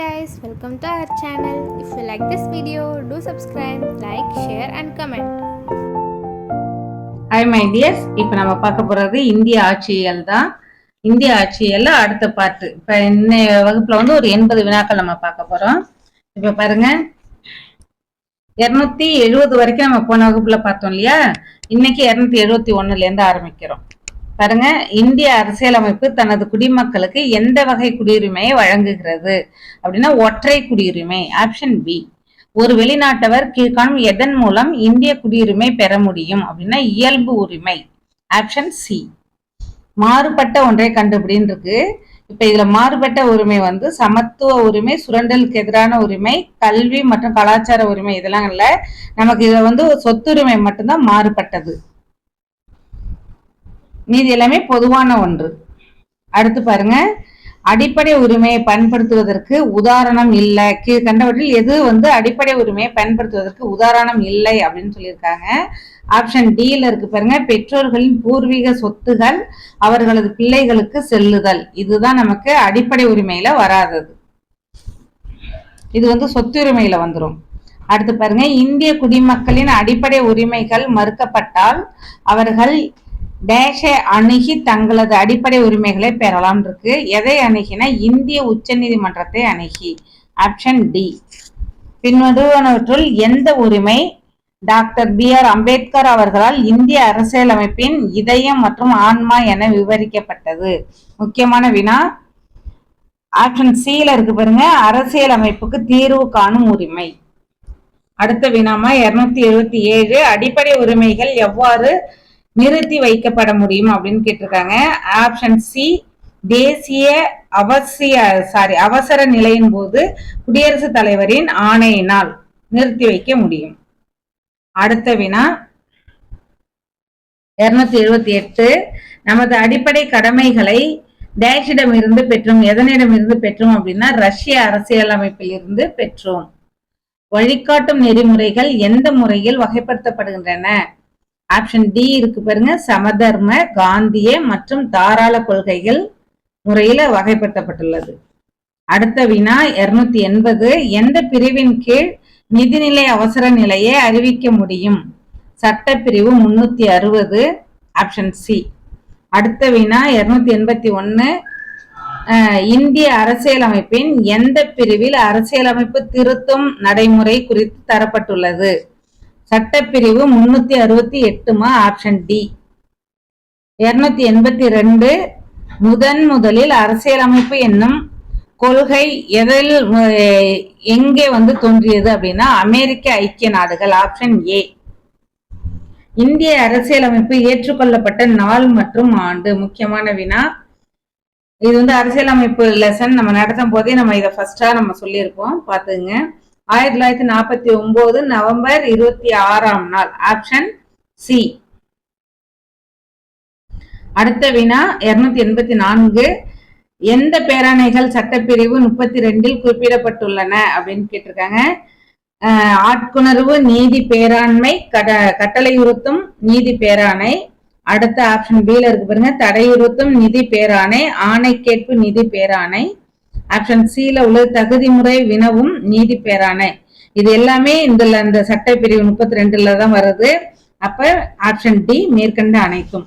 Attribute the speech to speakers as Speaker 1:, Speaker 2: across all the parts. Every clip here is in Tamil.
Speaker 1: guys, welcome to our channel. If you like this video, do subscribe, like, share and comment.
Speaker 2: Hi my dears இப்போ நம்ம பார்க்க போறது இந்திய ஆட்சியல் தான். இந்திய ஆட்சியல் அடுத்த பாட்டு இப்போ இன்னைய வகுப்புல வந்து ஒரு எண்பது வினாக்கள் நம்ம பார்க்க போறோம். இப்போ பாருங்க. இருநூத்தி எழுபது வரைக்கும் நம்ம போன வகுப்புல பார்த்தோம் இல்லையா? இன்னைக்கு இருநூத்தி எழுபத்தி ஒன்றுலேருந்து இருந்து ஆரம்பிக்கிறோம். பாருங்க இந்திய அரசியலமைப்பு தனது குடிமக்களுக்கு எந்த வகை குடியுரிமையை வழங்குகிறது? அப்படின்னா ஒற்றை குடியுரிமை ஆப்ஷன் பி ஒரு வெளிநாட்டவர் கீழ்காணும் எதன் மூலம் இந்திய குடியுரிமை பெற முடியும்? அப்படின்னா இயல்பு உரிமை ஆப்ஷன் சி மாறுபட்ட ஒன்றை கண்டுபிடின்னு இருக்கு இப்ப இதுல மாறுபட்ட உரிமை வந்து சமத்துவ உரிமை சுரண்டலுக்கு எதிரான உரிமை கல்வி மற்றும் கலாச்சார உரிமை இதெல்லாம் இல்லை. நமக்கு இதுல வந்து சொத்துரிமை மட்டும்தான் மாறுபட்டது. மீதி எல்லாமே பொதுவான ஒன்று. அடுத்து பாருங்க. அடிப்படை உரிமையை பயன்படுத்துவதற்கு உதாரணம் இல்லை. கீழ்கண்டவற்றில் எது வந்து அடிப்படை உரிமையை பயன்படுத்துவதற்கு உதாரணம் இல்லை அப்படின்னு சொல்லியிருக்காங்க. ஆப்ஷன் டியில் இருக்கு பாருங்க. பெற்றோர்களின் பூர்வீக சொத்துகள் அவர்களது பிள்ளைகளுக்கு செல்லுதல். இதுதான் நமக்கு அடிப்படை உரிமையில வராதது. இது வந்து சொத்துரிமையில வந்துடும் அடுத்து பாருங்க. இந்திய குடிமக்களின் அடிப்படை உரிமைகள் மறுக்கப்பட்டால் அவர்கள் டேஷை அணுகி தங்களது அடிப்படை உரிமைகளை பெறலாம் இருக்கு எதை அணுகினா இந்திய உச்ச நீதிமன்றத்தை அணுகி ஆப்ஷன் டி பின்வருவனவற்றுள் எந்த உரிமை? டாக்டர் பி ஆர் அம்பேத்கர் அவர்களால் இந்திய அரசியலமைப்பின் இதயம் மற்றும் ஆன்மா என விவரிக்கப்பட்டது. முக்கியமான வினா. ஆப்ஷன் சியில் இருக்கு பாருங்க. அரசியலமைப்புக்கு தீர்வு காணும் உரிமை. அடுத்த வினாமா இருநூத்தி எழுபத்தி ஏழு. அடிப்படை உரிமைகள் எவ்வாறு நிறுத்தி வைக்கப்பட முடியும் அப்படின்னு கேட்டிருக்காங்க. ஆப்ஷன் சி தேசிய அவசிய சாரி அவசர நிலையின் போது குடியரசுத் தலைவரின் ஆணையினால் நிறுத்தி வைக்க முடியும். அடுத்த வினா இருநூத்தி எழுபத்தி எட்டு. நமது அடிப்படை கடமைகளை டேஷிடம் இருந்து பெற்றோம். எதனிடம் இருந்து பெற்றோம் அப்படின்னா ரஷ்ய அரசியலமைப்பில் இருந்து பெற்றோம். வழிகாட்டும் நெறிமுறைகள் எந்த முறையில் வகைப்படுத்தப்படுகின்றன? ஆப்ஷன் டி இருக்கு பாருங்க. சமதர்ம காந்திய மற்றும் தாராள கொள்கைகள் முறையில வகைப்படுத்தப்பட்டுள்ளது. அடுத்த வினா இருநூத்தி எண்பது. எந்த பிரிவின் கீழ் நிதிநிலை அவசர நிலையை அறிவிக்க முடியும்? சட்டப்பிரிவு முன்னூத்தி அறுபது. ஆப்ஷன் சி அடுத்த வினா இருநூத்தி எண்பத்தி ஒன்னு. இந்திய அரசியலமைப்பின் எந்த பிரிவில் அரசியலமைப்பு திருத்தும் நடைமுறை குறித்து தரப்பட்டுள்ளது? சட்டப்பிரிவு முன்னூத்தி அறுபத்தி எட்டுமா ஆப்ஷன் டி இருநூத்தி எண்பத்தி ரெண்டு முதன் முதலில் அரசியலமைப்பு என்னும் கொள்கை எதில் எங்கே வந்து தோன்றியது அப்படின்னா அமெரிக்க ஐக்கிய நாடுகள் ஆப்ஷன் ஏ இந்திய அரசியலமைப்பு ஏற்றுக்கொள்ளப்பட்ட நாள் மற்றும் ஆண்டு முக்கியமான வினா. இது வந்து அரசியலமைப்பு லெசன் நம்ம நடத்தும் போதே நம்ம இதை ஃபர்ஸ்டா நம்ம சொல்லியிருப்போம். பார்த்துங்க ஆயிரத்தி தொள்ளாயிரத்தி நாற்பத்தி ஒன்பது நவம்பர் இருபத்தி ஆறாம் நாள். ஆப்ஷன் சி அடுத்த வினா இருநூத்தி எண்பத்தி நான்கு. எந்த பேராணைகள் சட்டப்பிரிவு முப்பத்தி ரெண்டில் குறிப்பிடப்பட்டுள்ளன அப்படின்னு கேட்டிருக்காங்க. ஆட்குணர்வு நீதி பேராண்மை கட கட்டளையுறுத்தும் நீதி பேராணை. அடுத்த ஆப்ஷன் பில இருக்கு பாருங்க. தடையுறுத்தும் நிதி பேராணை. ஆணை கேட்பு நிதி பேராணை. ஆப்ஷன் சில உள்ள தகுதி முறை வினவும் நீதி பேரானை இது எல்லாமே இந்த அந்த சட்ட பிரிவு முப்பத்தி ரெண்டுல தான் வருது. அப்ப ஆப்ஷன் டி மேற்கண்ட அனைத்தும்.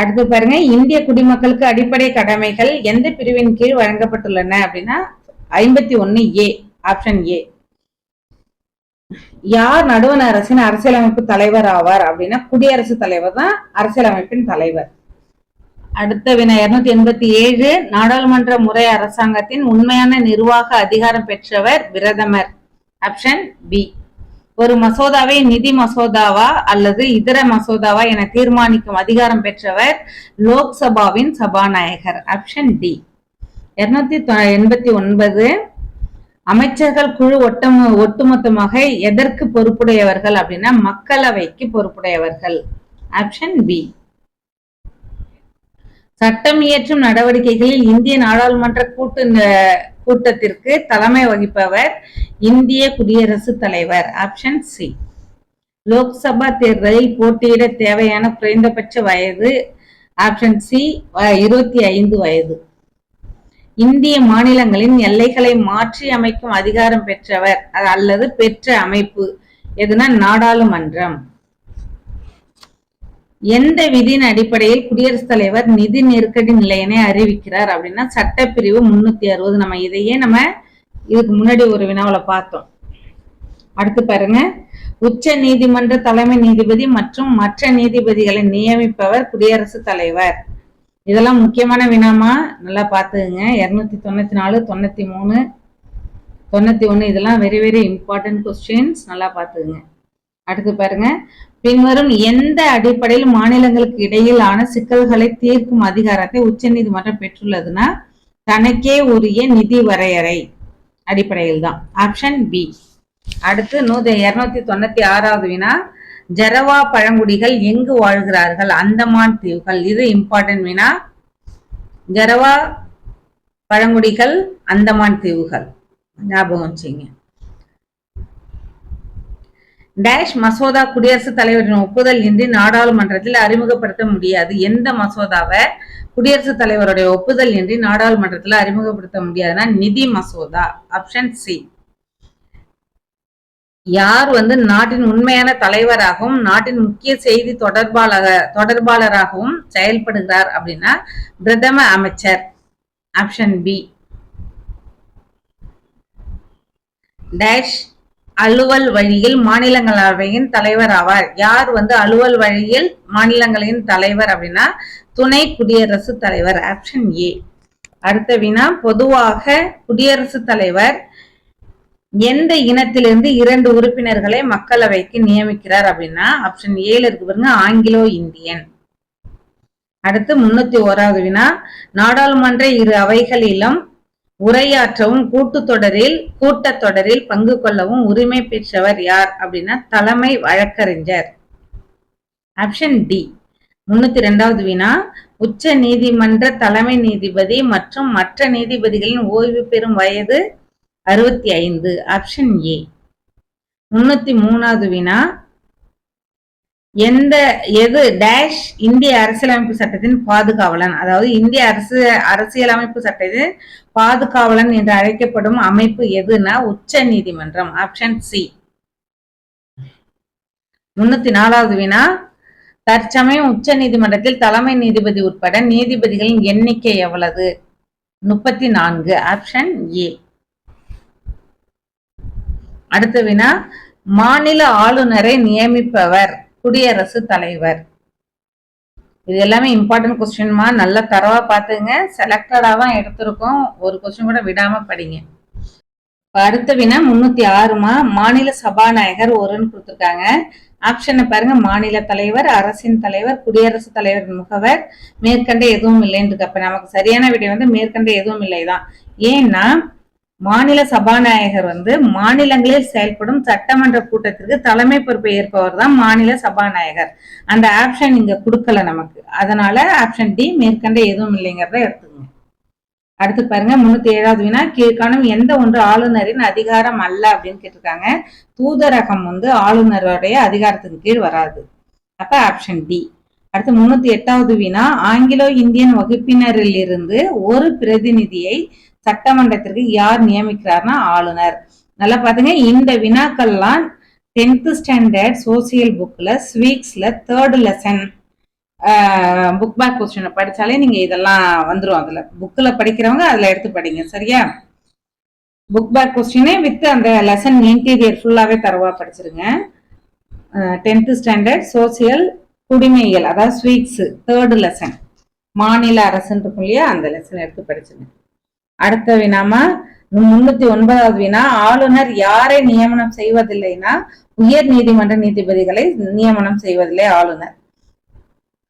Speaker 2: அடுத்து பாருங்க இந்திய குடிமக்களுக்கு அடிப்படை கடமைகள் எந்த பிரிவின் கீழ் வழங்கப்பட்டுள்ளன அப்படின்னா ஐம்பத்தி ஒன்னு ஏ ஆப்ஷன் ஏ யார் நடுவண் அரசின் அரசியலமைப்பு தலைவர் ஆவார் அப்படின்னா குடியரசுத் தலைவர் தான் அரசியலமைப்பின் தலைவர். அடுத்த வினா இருநூத்தி எண்பத்தி ஏழு நாடாளுமன்ற முறை அரசாங்கத்தின் உண்மையான நிர்வாக அதிகாரம் பெற்றவர் பிரதமர் ஆப்ஷன் பி ஒரு மசோதாவை நிதி மசோதாவா அல்லது இதர மசோதாவா என தீர்மானிக்கும் அதிகாரம் பெற்றவர் லோக்சபாவின் சபாநாயகர். ஆப்ஷன் டி இருநூத்தி எண்பத்தி ஒன்பது அமைச்சர்கள் குழு ஒட்டம் ஒட்டுமொத்தமாக எதற்கு பொறுப்புடையவர்கள் அப்படின்னா மக்களவைக்கு பொறுப்புடையவர்கள். ஆப்ஷன் பி சட்டம் இயற்றும் நடவடிக்கைகளில் இந்திய நாடாளுமன்ற கூட்டு கூட்டத்திற்கு தலைமை வகிப்பவர் இந்திய குடியரசுத் தலைவர். ஆப்ஷன் சி லோக்சபா தேர்தலில் போட்டியிட தேவையான குறைந்தபட்ச வயது. ஆப்ஷன் சி இருபத்தி ஐந்து வயது. இந்திய மாநிலங்களின் எல்லைகளை மாற்றி அமைக்கும் அதிகாரம் பெற்றவர் அல்லது பெற்ற அமைப்பு எதுனா நாடாளுமன்றம். எந்த விதியின் அடிப்படையில் குடியரசுத் தலைவர் நிதி நெருக்கடி நிலையினை அறிவிக்கிறார் அப்படின்னா சட்டப்பிரிவு முன்னூத்தி அறுபது. நம்ம இதையே நம்ம இதுக்கு முன்னாடி ஒரு வினாவில் பார்த்தோம். அடுத்து பாருங்க. உச்ச நீதிமன்ற தலைமை நீதிபதி மற்றும் மற்ற நீதிபதிகளை நியமிப்பவர் குடியரசுத் தலைவர். இதெல்லாம் முக்கியமான வினாமா? நல்லா பார்த்துக்குங்க. இரநூத்தி தொண்ணூத்தி நாலு தொண்ணூத்தி மூணு தொண்ணூத்தி ஒண்ணு இதெல்லாம் வெரி வெரி இம்பார்ட்டன்ட் கொஸ்டின்ஸ் நல்லா பார்த்துக்குங்க. அடுத்து பாருங்க. பின்வரும் எந்த அடிப்படையில் மாநிலங்களுக்கு இடையிலான சிக்கல்களை தீர்க்கும் அதிகாரத்தை உச்சநீதிமன்றம் பெற்றுள்ளதுன்னா தனக்கே உரிய நிதி வரையறை அடிப்படையில் தான் ஆப்ஷன் பி அடுத்து நூத்தி இருநூத்தி தொண்ணூத்தி ஆறாவது வினா ஜரவா பழங்குடிகள் எங்கு வாழ்கிறார்கள்? அந்தமான் தீவுகள். இது இம்பார்ட்டன்ட் வினா. ஜரவா பழங்குடிகள் அந்தமான் தீவுகள். ஞாபகம் வச்சுங்க. டேஷ் மசோதா குடியரசுத் தலைவரின் ஒப்புதல் இன்றி நாடாளுமன்றத்தில் அறிமுகப்படுத்த முடியாது. எந்த மசோதாவை? குடியரசுத் தலைவருடைய ஒப்புதல் இன்றி நாடாளுமன்றத்தில் அறிமுகப்படுத்த முடியாதுன்னா நிதி மசோதா ஆப்ஷன் சி. யார் வந்து நாட்டின் உண்மையான தலைவராகவும் நாட்டின் முக்கிய செய்தி தொடர்பாளக தொடர்பாளராகவும் செயல்படுகிறார் அப்படின்னா பிரதம அமைச்சர் ஆப்ஷன் பி. டேஷ் அலுவல் வழியில் மாநிலங்களவையின் தலைவர் ஆவார். யார் வந்து அலுவல் வழியில் மாநிலங்களின் தலைவர் அப்படின்னா துணை குடியரசுத் தலைவர் ஆப்ஷன் ஏ அடுத்த வினா பொதுவாக குடியரசுத் தலைவர் எந்த இனத்திலிருந்து இரண்டு உறுப்பினர்களை மக்களவைக்கு நியமிக்கிறார் அப்படின்னா ஆப்ஷன் ஏல இருக்கு பாருங்க ஆங்கிலோ இந்தியன். அடுத்து முன்னூத்தி ஓராவது வினா நாடாளுமன்ற இரு அவைகளிலும் உரையாற்றவும் கூட்டுத்தொடரில் கூட்டத்தொடரில் பங்கு கொள்ளவும் உரிமை பெற்றவர் யார் அப்படின்னா தலைமை வழக்கறிஞர். ஆப்ஷன் டி முன்னூத்தி ரெண்டாவது வினா உச்ச நீதிமன்ற தலைமை நீதிபதி மற்றும் மற்ற நீதிபதிகளின் ஓய்வு பெறும் வயது அறுபத்தி ஐந்து. ஆப்ஷன் ஏ முன்னூத்தி மூணாவது வினா எந்த எது டேஷ் இந்திய அரசியலமைப்பு சட்டத்தின் பாதுகாவலன். அதாவது இந்திய அரசு அரசியலமைப்பு சட்டத்தின் பாதுகாவலன் என்று அழைக்கப்படும் அமைப்பு எதுனா உச்ச நீதிமன்றம் ஆப்ஷன் சி முன்னூத்தி நாலாவது வினா தற்சமயம் உச்ச நீதிமன்றத்தில் தலைமை நீதிபதி உட்பட நீதிபதிகளின் எண்ணிக்கை எவ்வளவு? முப்பத்தி நான்கு ஆப்ஷன் ஏ அடுத்த வினா மாநில ஆளுநரை நியமிப்பவர். குடியரசு தலைவர். இது எல்லாமே இம்பார்ட்டன்ட் கொஸ்டின்மா நல்லா தரவா பார்த்துங்க. செலக்டடாக தான் எடுத்திருக்கோம். ஒரு கொஸ்டின் கூட விடாம படிங்க. அடுத்த வினா முன்னூத்தி ஆறுமா மாநில சபாநாயகர் ஒருன்னு கொடுத்துருக்காங்க. ஆப்ஷனை பாருங்க. மாநில தலைவர் அரசின் தலைவர் குடியரசுத் தலைவர் முகவர். மேற்கண்ட எதுவும் இல்லைன்னு இருக்கு அப்ப நமக்கு சரியான விடை வந்து மேற்கண்ட எதுவும் இல்லைதான். ஏன்னா மாநில சபாநாயகர் வந்து மாநிலங்களில் செயல்படும் சட்டமன்ற கூட்டத்திற்கு தலைமை பொறுப்பை ஏற்பவர் தான் மாநில சபாநாயகர். அந்த ஆப்ஷன் இங்க கொடுக்கல நமக்கு. அதனால ஆப்ஷன் டி மேற்கண்ட எதுவும் இல்லைங்கிறத எடுத்துக்கோங்க. அடுத்து பாருங்க முன்னூத்தி ஏழாவது வினா கீழ்காணும் எந்த ஒன்று ஆளுநரின் அதிகாரம் அல்ல அப்படின்னு கேட்டிருக்காங்க. தூதரகம் வந்து ஆளுநருடைய அதிகாரத்துக்கு கீழ் வராது. அப்ப ஆப்ஷன் டி அடுத்து முன்னூத்தி எட்டாவது வினா ஆங்கிலோ இந்தியன் வகுப்பினரில் இருந்து ஒரு பிரதிநிதியை சட்டமன்றத்திற்கு யார் நியமிக்கிறார்னா ஆளுநர். நல்லா பாத்துங்க இந்த வினாக்கள்லாம் டென்த் ஸ்டாண்டர்ட் சோசியல் புக்ல ஸ்வீக்ஸ்ல தேர்ட் லெசன் புக் பேக் கொஸ்டினை படிச்சாலே நீங்க இதெல்லாம் வந்துடும் அதுல. புக்ல படிக்கிறவங்க அதுல எடுத்து படிங்க சரியா? புக் பேக் கொஸ்டினே வித் அந்த லெசன் இன்டீரியர் ஃபுல்லாவே தரவா படிச்சிருங்க. டென்த் ஸ்டாண்டர்ட் சோசியல் குடிமையியல் அதாவது ஸ்வீக்ஸ் தேர்ட் லெசன் மாநில அரசுன்னு இருக்கும் இல்லையா அந்த லெசன் எடுத்து படிச்சுங்க அடுத்த வினாமா? முன்னூத்தி ஒன்பதாவது வினா. ஆளுநர் யாரை நியமனம் செய்வதில்லைன்னா உயர் நீதிமன்ற நீதிபதிகளை நியமனம் செய்வதில்லை ஆளுநர்.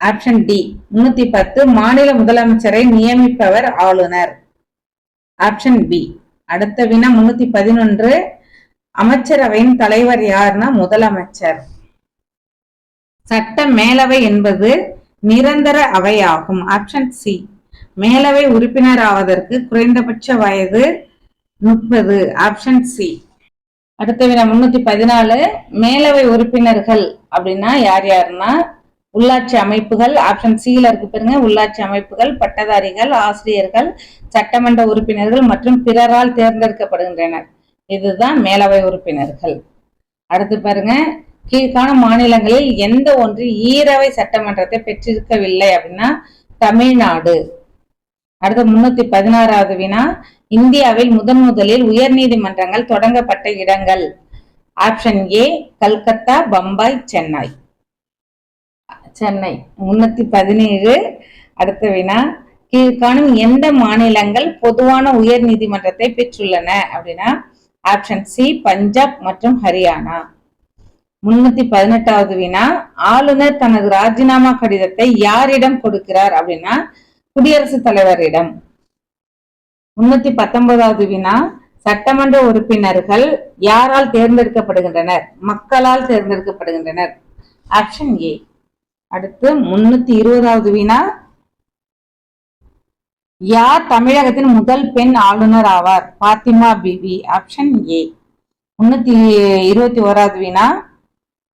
Speaker 2: ஆப்ஷன் டி முன்னூத்தி பத்து. மாநில முதலமைச்சரை நியமிப்பவர் ஆளுநர். ஆப்ஷன் பி அடுத்த வினா முன்னூத்தி பதினொன்று. அமைச்சரவையின் தலைவர் யாருன்னா முதலமைச்சர். சட்ட மேலவை என்பது நிரந்தர அவையாகும். ஆப்ஷன் சி மேலவை உறுப்பினர் ஆவதற்கு குறைந்தபட்ச வயது முப்பது. ஆப்ஷன் சி அடுத்த வினா முன்னூத்தி பதினாலு. மேலவை உறுப்பினர்கள் அப்படின்னா யார் யாருன்னா? உள்ளாட்சி அமைப்புகள். ஆப்ஷன் சியில் இருக்கு பாருங்க. உள்ளாட்சி அமைப்புகள் பட்டதாரிகள் ஆசிரியர்கள் சட்டமன்ற உறுப்பினர்கள் மற்றும் பிறரால் தேர்ந்தெடுக்கப்படுகின்றனர். இதுதான் மேலவை உறுப்பினர்கள். அடுத்து பாருங்க. கீழ்காணும் மாநிலங்களில் எந்த ஒன்று ஈரவை சட்டமன்றத்தை பெற்றிருக்கவில்லை அப்படின்னா தமிழ்நாடு. அடுத்த முன்னூத்தி பதினாறாவது வினா இந்தியாவில் முதன் முதலில் உயர் நீதிமன்றங்கள் தொடங்கப்பட்ட இடங்கள். Option A Calcutta Bombay Chennai. Chennai முன்னூத்தி பதினேழு. அடுத்த வினா கீழ்காணும் எந்த மாநிலங்கள் பொதுவான உயர் நீதிமன்றத்தை பெற்றுள்ளன? அப்படின்னா ஆப்ஷன் சி பஞ்சாப் மற்றும் ஹரியானா. முன்னூத்தி பதினெட்டாவது வினா ஆளுநர் தனது ராஜினாமா கடிதத்தை யாரிடம் கொடுக்கிறார்? அப்படின்னா குடியரசுத் தலைவரிடம் முன்னூத்தி பத்தொன்பதாவது வினா சட்டமன்ற உறுப்பினர்கள் யாரால் தேர்ந்தெடுக்கப்படுகின்றனர்? மக்களால் தேர்ந்தெடுக்கப்படுகின்றனர். ஆப்ஷன் ஏ அடுத்து முன்னூத்தி இருபதாவது வினா யார் தமிழகத்தின் முதல் பெண் ஆளுநர் ஆவார்? பாத்திமா பிபி. ஆப்ஷன் ஏ முன்னூத்தி இருபத்தி ஓராவது வினா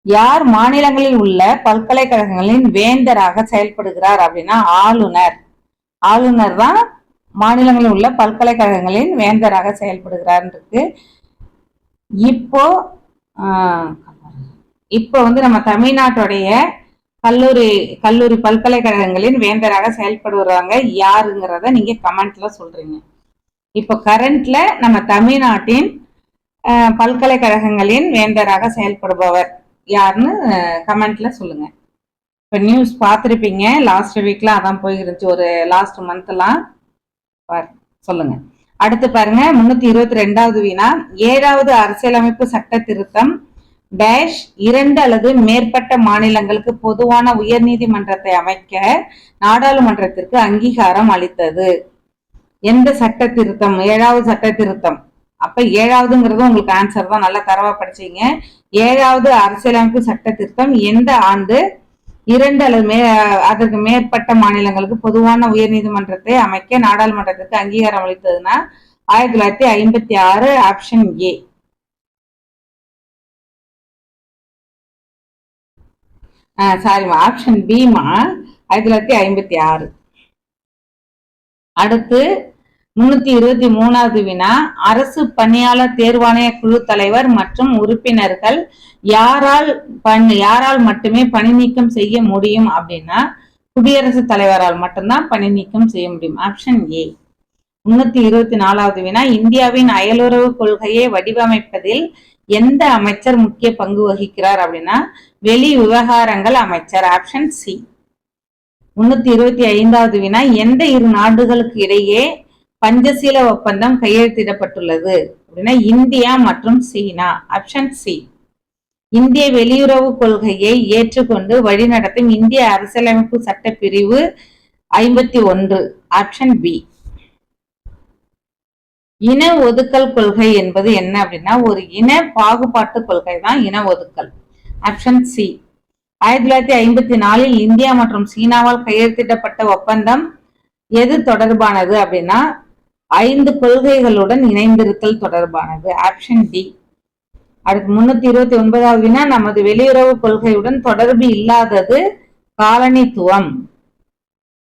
Speaker 2: யார் மாநிலங்களில் உள்ள பல்கலைக்கழகங்களின் வேந்தராக செயல்படுகிறார் அப்படின்னா ஆளுநர். ஆளுநர் தான் மாநிலங்களில் உள்ள பல்கலைக்கழகங்களின் வேந்தராக செயல்படுகிறார் இருக்கு இப்போ இப்போ வந்து நம்ம தமிழ்நாட்டுடைய கல்லூரி கல்லூரி பல்கலைக்கழகங்களின் வேந்தராக செயல்படுறாங்க யாருங்கிறத நீங்க கமெண்ட்ல சொல்றீங்க. இப்போ கரண்ட்ல நம்ம தமிழ்நாட்டின் பல்கலைக்கழகங்களின் வேந்தராக செயல்படுபவர் யாருன்னு கமெண்ட்ல சொல்லுங்க. இப்போ நியூஸ் பார்த்துருப்பீங்க. லாஸ்ட் வீக்ல அதான் போயிருந்துச்சு. ஒரு லாஸ்ட் மந்த்லாம் சொல்லுங்க. அடுத்து பாருங்க. முன்னூத்தி இருபத்தி ரெண்டாவது வினா ஏழாவது அரசியலமைப்பு சட்ட திருத்தம். டேஷ் இரண்டு அல்லது மேற்பட்ட மாநிலங்களுக்கு பொதுவான உயர்நீதிமன்றத்தை அமைக்க நாடாளுமன்றத்திற்கு அங்கீகாரம் அளித்தது. எந்த சட்ட திருத்தம்? ஏழாவது சட்ட திருத்தம். அப்ப ஏழாவதுங்கிறது உங்களுக்கு ஆன்சர் தான். நல்லா தரவா படிச்சீங்க. ஏழாவது அரசியலமைப்பு சட்ட திருத்தம் எந்த ஆண்டு? இரண்டு அல்லது மே அதற்கு மேற்பட்ட மாநிலங்களுக்கு பொதுவான உயர்நீதிமன்றத்தை அமைக்க நாடாளுமன்றத்திற்கு அங்கீகாரம் அளித்ததுன்னா ஆயிரத்தி தொள்ளாயிரத்தி ஐம்பத்தி ஆறு ஆப்ஷன் ஏ சாரிம்மா ஆப்ஷன் பிமா ஆயிரத்தி தொள்ளாயிரத்தி ஐம்பத்தி ஆறு. அடுத்து முன்னூத்தி இருபத்தி மூணாவது வினா அரசு பணியாளர் தேர்வாணைய குழு தலைவர் மற்றும் உறுப்பினர்கள் யாரால் பண் யாரால் மட்டுமே பணி நீக்கம் செய்ய முடியும் அப்படின்னா குடியரசுத் தலைவரால் மட்டும்தான் பணி நீக்கம் செய்ய முடியும். ஆப்ஷன் ஏ முன்னூத்தி இருபத்தி நாலாவது வினா இந்தியாவின் அயலுறவு கொள்கையை வடிவமைப்பதில் எந்த அமைச்சர் முக்கிய பங்கு வகிக்கிறார் அப்படின்னா வெளி விவகாரங்கள் அமைச்சர். ஆப்ஷன் சி முன்னூத்தி இருபத்தி ஐந்தாவது வினா எந்த இரு நாடுகளுக்கு இடையே பஞ்சசீல ஒப்பந்தம் கையெழுத்திடப்பட்டுள்ளது. அப்படின்னா இந்தியா மற்றும் சீனா. ஆப்ஷன் சி இந்திய வெளியுறவு கொள்கையை ஏற்றுக்கொண்டு வழிநடத்தும் இந்திய அரசியலமைப்பு சட்ட பிரிவு ஐம்பத்தி ஒன்று. ஆப்ஷன் பி இன ஒதுக்கல் கொள்கை என்பது என்ன அப்படின்னா ஒரு இன பாகுபாட்டு கொள்கை தான் இன ஒதுக்கல். ஆப்ஷன் சி ஆயிரத்தி தொள்ளாயிரத்தி ஐம்பத்தி நாலில் இந்தியா மற்றும் சீனாவால் கையெழுத்திடப்பட்ட ஒப்பந்தம் எது தொடர்பானது அப்படின்னா ஐந்து கொள்கைகளுடன் இணைந்திருத்தல் தொடர்பானது. ஆப்ஷன் டி அடுத்து முன்னூத்தி இருபத்தி ஒன்பதாவது வினா நமது வெளியுறவு கொள்கையுடன் தொடர்பு இல்லாதது காலனித்துவம்.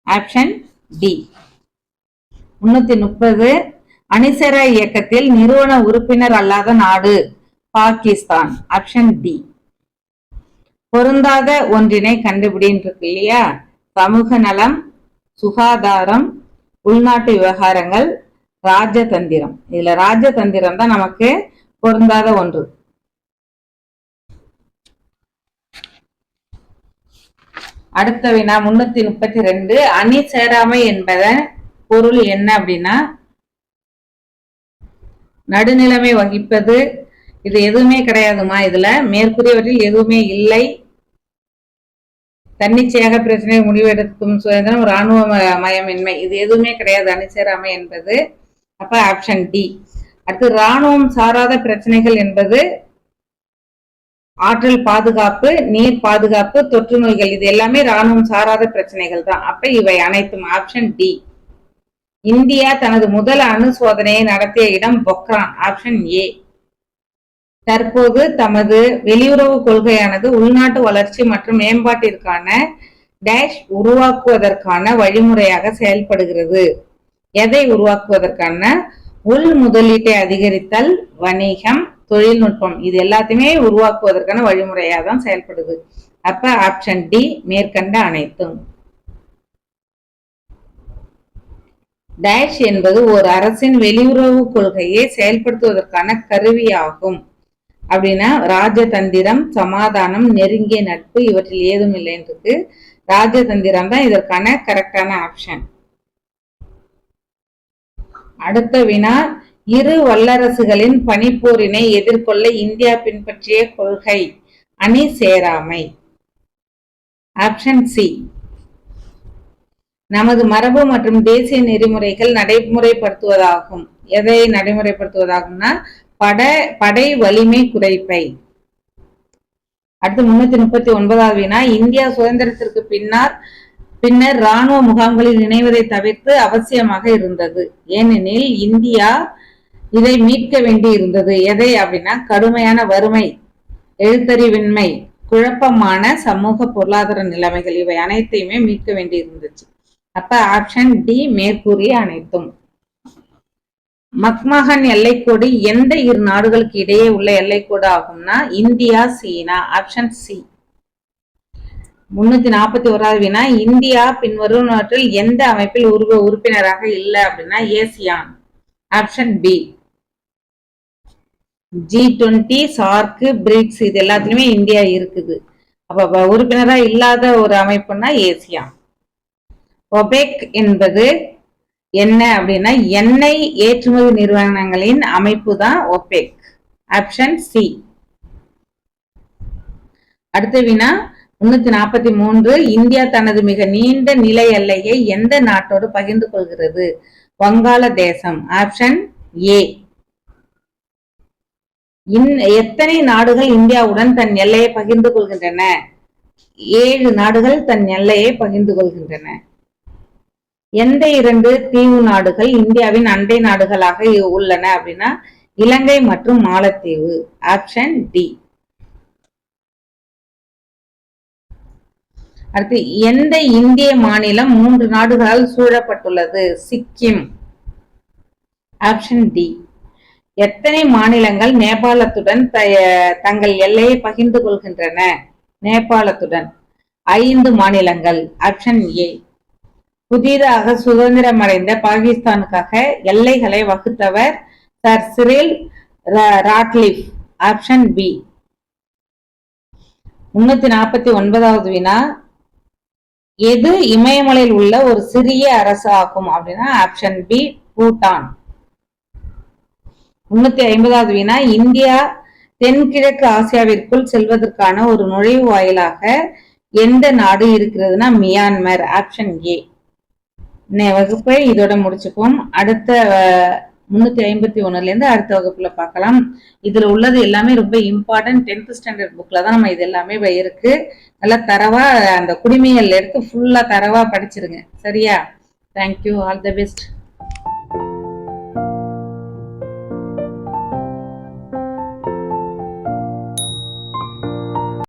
Speaker 2: ஆப்ஷன் டி முன்னூத்தி முப்பது அணிசர இயக்கத்தில் நிறுவன உறுப்பினர் அல்லாத நாடு பாகிஸ்தான். ஆப்ஷன் டி பொருந்தாத ஒன்றினை கண்டுபிடின்னு இருக்கு இல்லையா? சமூக நலம் சுகாதாரம் உள்நாட்டு விவகாரங்கள் ராஜதந்திரம். இதுல ராஜதந்திரம் தான் நமக்கு பொருந்தாத ஒன்று. அடுத்த வினா முன்னூத்தி முப்பத்தி ரெண்டு. அணி சேராமை என்பதன் பொருள் என்ன அப்படின்னா நடுநிலைமை வகிப்பது. இது எதுவுமே கிடையாதுமா இதுல? மேற்கூறியவற்றில் எதுவுமே இல்லை. தன்னிச்சையாக பிரச்சனை முடிவெடுக்கும் சுதந்திரம் ராணுவ மயமின்மை. இது எதுவுமே கிடையாது. அணிசேராமை என்பது. அப்ப ஆப்ஷன் டி அடுத்து ராணுவம் சாராத பிரச்சனைகள் என்பது ஆற்றல் பாதுகாப்பு நீர் பாதுகாப்பு தொற்று நோய்கள் இது எல்லாமே இராணுவம் சாராத பிரச்சனைகள் தான். அப்ப இவை அனைத்தும் ஆப்ஷன் டி இந்தியா தனது முதல் அணு சோதனையை நடத்திய இடம் பொக்ரான் ஆப்ஷன் ஏ தற்போது தமது வெளியுறவு கொள்கையானது உள்நாட்டு வளர்ச்சி மற்றும் மேம்பாட்டிற்கான டேஷ் உருவாக்குவதற்கான வழிமுறையாக செயல்படுகிறது. எதை உருவாக்குவதற்கான உள் முதலீட்டை அதிகரித்தல் வணிகம் தொழில்நுட்பம் இது எல்லாத்தையுமே உருவாக்குவதற்கான வழிமுறையா தான் செயல்படுது. அப்ப ஆப்ஷன் டி மேற்கண்ட அனைத்தும். டேஷ் என்பது ஒரு அரசின் வெளியுறவு கொள்கையை செயல்படுத்துவதற்கான கருவியாகும். அப்படின்னா ராஜதந்திரம் சமாதானம் நெருங்கிய நட்பு இவற்றில் ஏதும் இல்லைன்றது ராஜதந்திரம் தான் இதற்கான கரெக்டான ஆப்ஷன் அடுத்த வினா இரு வல்லரசுகளின் பனிப்போரினை எதிர்கொள்ள இந்தியா பின்பற்றிய கொள்கை அணி சேராமை. ஆப்ஷன் சி நமது மரபு மற்றும் தேசிய நெறிமுறைகள் நடைமுறைப்படுத்துவதாகும். எதை நடைமுறைப்படுத்துவதாகும்னா பட படை வலிமை குறைப்பை. அடுத்து முன்னூத்தி முப்பத்தி ஒன்பதாவது வினா இந்தியா சுதந்திரத்திற்கு பின்னர் பின்னர் இராணுவ முகாம்களில் இணைவதை தவிர்த்து அவசியமாக இருந்தது. ஏனெனில் இந்தியா இதை மீட்க வேண்டி இருந்தது. எதை அப்படின்னா கடுமையான வறுமை எழுத்தறிவின்மை குழப்பமான சமூக பொருளாதார நிலைமைகள் இவை அனைத்தையுமே மீட்க வேண்டி இருந்துச்சு. அப்ப ஆப்ஷன் டி மேற்கூறிய அனைத்தும். மக்மகன் எல்லைக்கோடு எந்த இரு நாடுகளுக்கு இடையே உள்ள எல்லைக்கோடு ஆகும்னா இந்தியா சீனா ஆப்ஷன் சி முன்னூத்தி நாற்பத்தி ஓராவது வினா இந்தியா பின்வருவனவற்றில் எந்த அமைப்பில் உருவ உறுப்பினராக இல்லை அப்படின்னா ASEAN option B G twenty SAARC BRICS இது எல்லாத்துலயுமே இந்தியா இருக்குது. அப்ப உறுப்பினரா இல்லாத ஒரு அமைப்புனா ஏசியா. ஒபேக் என்பது என்ன அப்படின்னா எண்ணெய் ஏற்றுமதி நிறுவனங்களின் அமைப்பு தான் ஒபேக் ஆப்ஷன் சி அடுத்த வினா முன்னூத்தி நாற்பத்தி மூன்று இந்தியா தனது மிக நீண்ட நிலை எல்லையை எந்த நாட்டோடு பகிர்ந்து கொள்கிறது? வங்காள தேசம். ஆப்ஷன் ஏ எத்தனை நாடுகள் இந்தியாவுடன் தன் எல்லையை பகிர்ந்து கொள்கின்றன? ஏழு நாடுகள் தன் எல்லையை பகிர்ந்து கொள்கின்றன. எந்த இரண்டு தீவு நாடுகள் இந்தியாவின் அண்டை நாடுகளாக உள்ளன அப்படின்னா இலங்கை மற்றும் மாலத்தீவு. ஆப்ஷன் டி அடுத்து எந்த இந்திய மாநிலம் மூன்று நாடுகளால் சூழப்பட்டுள்ளது? சிக்கிம். ஆப்ஷன் டி எத்தனை மாநிலங்கள் நேபாளத்துடன் தங்கள் எல்லையை பகிர்ந்து கொள்கின்றன? நேபாளத்துடன். ஐந்து மாநிலங்கள். ஆப்ஷன் ஏ புதிதாக சுதந்திரம் அடைந்த பாகிஸ்தானுக்காக எல்லைகளை வகுத்தவர் sir Cyril Radcliffe. Option B முன்னூத்தி நாற்பத்தி ஒன்பதாவது வினா எது இமயமலையில் உள்ள ஒரு சிறிய அரசு ஆகும் அப்படின்னா ஆப்ஷன் பி பூட்டான். முன்னூத்தி ஐம்பதாவது வினா இந்தியா தென்கிழக்கு ஆசியாவிற்குள் செல்வதற்கான ஒரு நுழைவு வாயிலாக எந்த நாடு இருக்கிறதுனா மியான்மர் ஆப்ஷன் ஏ வகுப்பை இதோட முடிச்சுப்போம் அடுத்த முன்னூத்தி ஐம்பத்தி ஒண்ணுல இருந்து அடுத்த வகுப்புல பார்க்கலாம். இதுல உள்ளது எல்லாமே ரொம்ப இம்பார்ட்டன்ட் டென்த் ஸ்டாண்டர்ட் புக்ல தான் நம்ம இது எல்லாமே இருக்கு நல்லா தரவா அந்த குடிமையல் எடுத்து ஃபுல்லா தரவா படிச்சிருங்க. சரியா? Thank you all the best